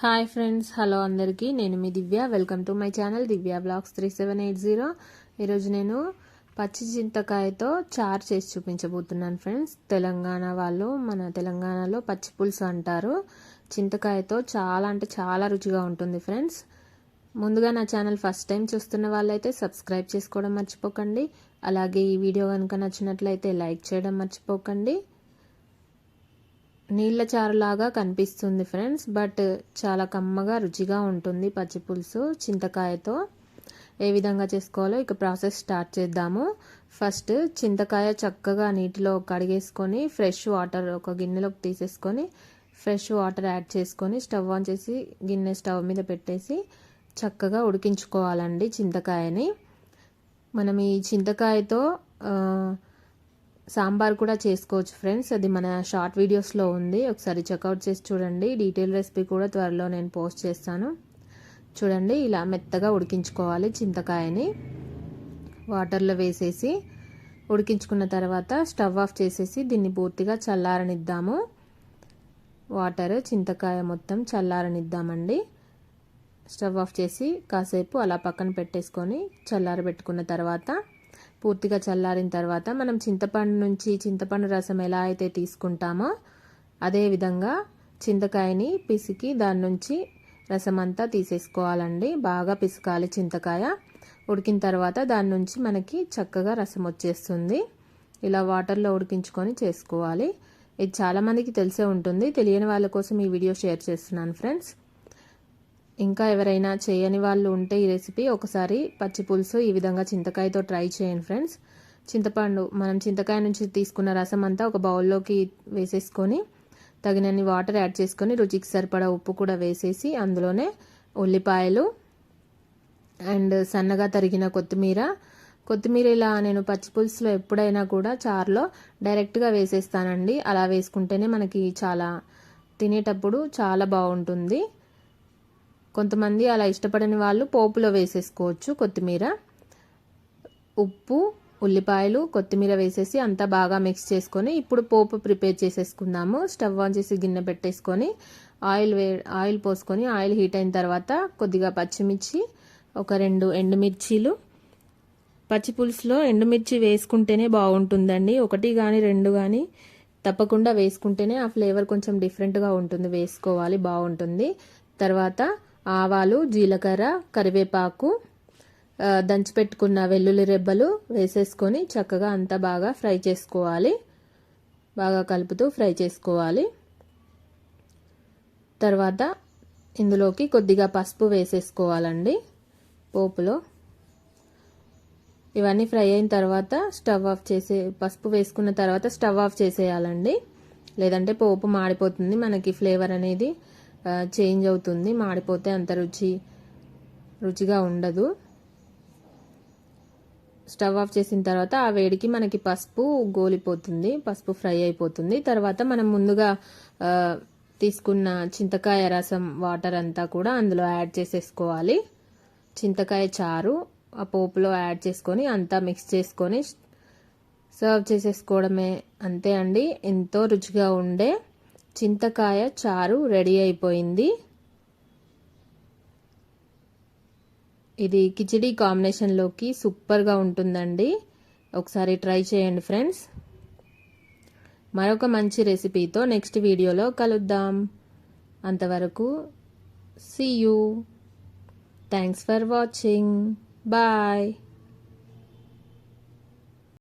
Hi friends hello అందరికీ. నేను మీ Divya. Welcome to my channel Divya blogs three seven eight zero. ఈరోజు నేను పచ్చి చింతకాయతో చారు చేసి చూపించబోతున్నాను ఫ్రెండ్స్. తెలంగాణ వాళ్ళు మన తెలంగాణలో పచ్చి పులుసు అంటారు. చింతకాయతో చాలా అంటే చాలా రుచిగా ఉంటుంది ఫ్రెండ్స్. ముందుగా నా ఛానల్ ఫస్ట్ టైం చూస్తున్న వాళ్ళైతే సబ్స్క్రైబ్ చేసుకోవడం మర్చిపోకండి. అలాగే ఈ వీడియో కనుక నచ్చినట్లయితే లైక్ చేయడం మర్చిపోకండి. నీళ్ళ చారులాగా కనిపిస్తుంది ఫ్రెండ్స్ బట్ చాలా కమ్మగా రుచిగా ఉంటుంది పచ్చి పులుసు చింతకాయతో. ఏ విధంగా చేసుకోవాలో ఇక ప్రాసెస్ స్టార్ట్ చేద్దాము. ఫస్ట్ చింతకాయ చక్కగా నీటిలో కడిగేసుకొని ఫ్రెష్ వాటర్ ఒక గిన్నెలోకి తీసేసుకొని ఫ్రెష్ వాటర్ యాడ్ చేసుకొని స్టవ్ ఆన్ చేసి గిన్నె స్టవ్ మీద పెట్టేసి చక్కగా ఉడికించుకోవాలండి చింతకాయని. మనం ఈ చింతకాయతో సాంబార్ కూడా చేసుకోవచ్చు ఫ్రెండ్స్. అది మన షార్ట్ వీడియోస్లో ఉంది. ఒకసారి చెక్అవుట్ చేసి చూడండి. డీటెయిల్ రెసిపీ కూడా త్వరలో నేను పోస్ట్ చేస్తాను. చూడండి ఇలా మెత్తగా ఉడికించుకోవాలి చింతకాయని. వాటర్లో వేసేసి ఉడికించుకున్న తర్వాత స్టవ్ ఆఫ్ చేసేసి దీన్ని పూర్తిగా చల్లారనిద్దాము. వాటర్ చింతకాయ మొత్తం చల్లారనిద్దామండి. స్టవ్ ఆఫ్ చేసి కాసేపు అలా పక్కన పెట్టేసుకొని చల్లారబెట్టుకున్న తర్వాత పూర్తిగా చల్లారిన తర్వాత మనం చింతపండు నుంచి చింతపండు రసం ఎలా అయితే తీసుకుంటామో అదే విధంగా చింతకాయని పిసికి దాని నుంచి రసం అంతా తీసేసుకోవాలండి. బాగా పిసకాలి చింతకాయ. ఉడికిన తర్వాత దాని నుంచి మనకి చక్కగా రసం వచ్చేస్తుంది. ఇలా వాటర్లో ఉడికించుకొని చేసుకోవాలి. ఇది చాలామందికి తెలిసే ఉంటుంది. తెలియని వాళ్ళ కోసం ఈ వీడియో షేర్ చేస్తున్నాను ఫ్రెండ్స్. ఇంకా ఎవరైనా చేయని వాళ్ళు ఉంటే ఈ రెసిపీ ఒకసారి పచ్చి పులుసు ఈ విధంగా చింతకాయతో ట్రై చేయండి ఫ్రెండ్స్. చింతపండు మనం చింతకాయ నుంచి తీసుకున్న రసం అంతా ఒక బౌల్లోకి వేసేసుకొని తగినన్ని వాటర్ యాడ్ చేసుకొని రుచికి సరిపడా ఉప్పు కూడా వేసేసి అందులోనే ఉల్లిపాయలు అండ్ సన్నగా తరిగిన కొత్తిమీర. కొత్తిమీర ఇలా నేను పచ్చిపులుసులో ఎప్పుడైనా కూడా చారులో డైరెక్ట్గా వేసేస్తానండి. అలా వేసుకుంటేనే మనకి చాలా తినేటప్పుడు చాలా బాగుంటుంది. కొంతమంది అలా ఇష్టపడని వాళ్ళు పోపులో వేసేసుకోవచ్చు కొత్తిమీర ఉప్పు ఉల్లిపాయలు కొత్తిమీర వేసేసి అంతా బాగా మిక్స్ చేసుకొని ఇప్పుడు పోపు ప్రిపేర్ చేసేసుకుందాము. స్టవ్ ఆన్ చేసి గిన్నె పెట్టేసుకొని ఆయిల్ వే ఆయిల్ పోసుకొని ఆయిల్ హీట్ అయిన తర్వాత కొద్దిగా పచ్చిమిర్చి ఒక రెండు ఎండుమిర్చీలు. పచ్చి పులుసులో ఎండుమిర్చి వేసుకుంటేనే బాగుంటుందండి. ఒకటి కానీ రెండు కానీ తప్పకుండా వేసుకుంటేనే ఆ ఫ్లేవర్ కొంచెం డిఫరెంట్గా ఉంటుంది. వేసుకోవాలి బాగుంటుంది. తర్వాత ఆవాలు జీలకర్ర కరివేపాకు దంచిపెట్టుకున్న వెల్లుల్లి రెబ్బలు వేసేసుకొని చక్కగా అంతా బాగా ఫ్రై చేసుకోవాలి. బాగా కలుపుతూ ఫ్రై చేసుకోవాలి. తర్వాత ఇందులోకి కొద్దిగా పసుపు వేసేసుకోవాలండి పోపులో. ఇవన్నీ ఫ్రై అయిన తర్వాత స్టవ్ ఆఫ్ చేసే పసుపు వేసుకున్న తర్వాత స్టవ్ ఆఫ్ చేసేయాలండి. లేదంటే పోపు మాడిపోతుంది మనకి ఫ్లేవర్ అనేది. చేంజ్ అవుతుంది మాడిపోతే అంత రుచి రుచిగా ఉండదు. స్టవ్ ఆఫ్ చేసిన తర్వాత ఆ వేడికి మనకి పసుపు గోలిపోతుంది పసుపు ఫ్రై అయిపోతుంది. తర్వాత మనం ముందుగా తీసుకున్న చింతకాయ రసం వాటర్ అంతా కూడా అందులో యాడ్ చేసేసుకోవాలి. చింతకాయ చారు ఆ పోపులో యాడ్ చేసుకొని అంతా మిక్స్ చేసుకొని సర్వ్ చేసేసుకోవడమే అంతే అండి. ఎంతో రుచిగా ఉండే చింతకాయ చారు రెడీ అయిపోయింది. ఇది కిచిడి కాంబినేషన్లోకి సూపర్గా ఉంటుందండి. ఒకసారి ట్రై చేయండి ఫ్రెండ్స్. మరొక మంచి రెసిపీతో నెక్స్ట్ వీడియోలో కలుద్దాం. అంతవరకు see you thanks for watching bye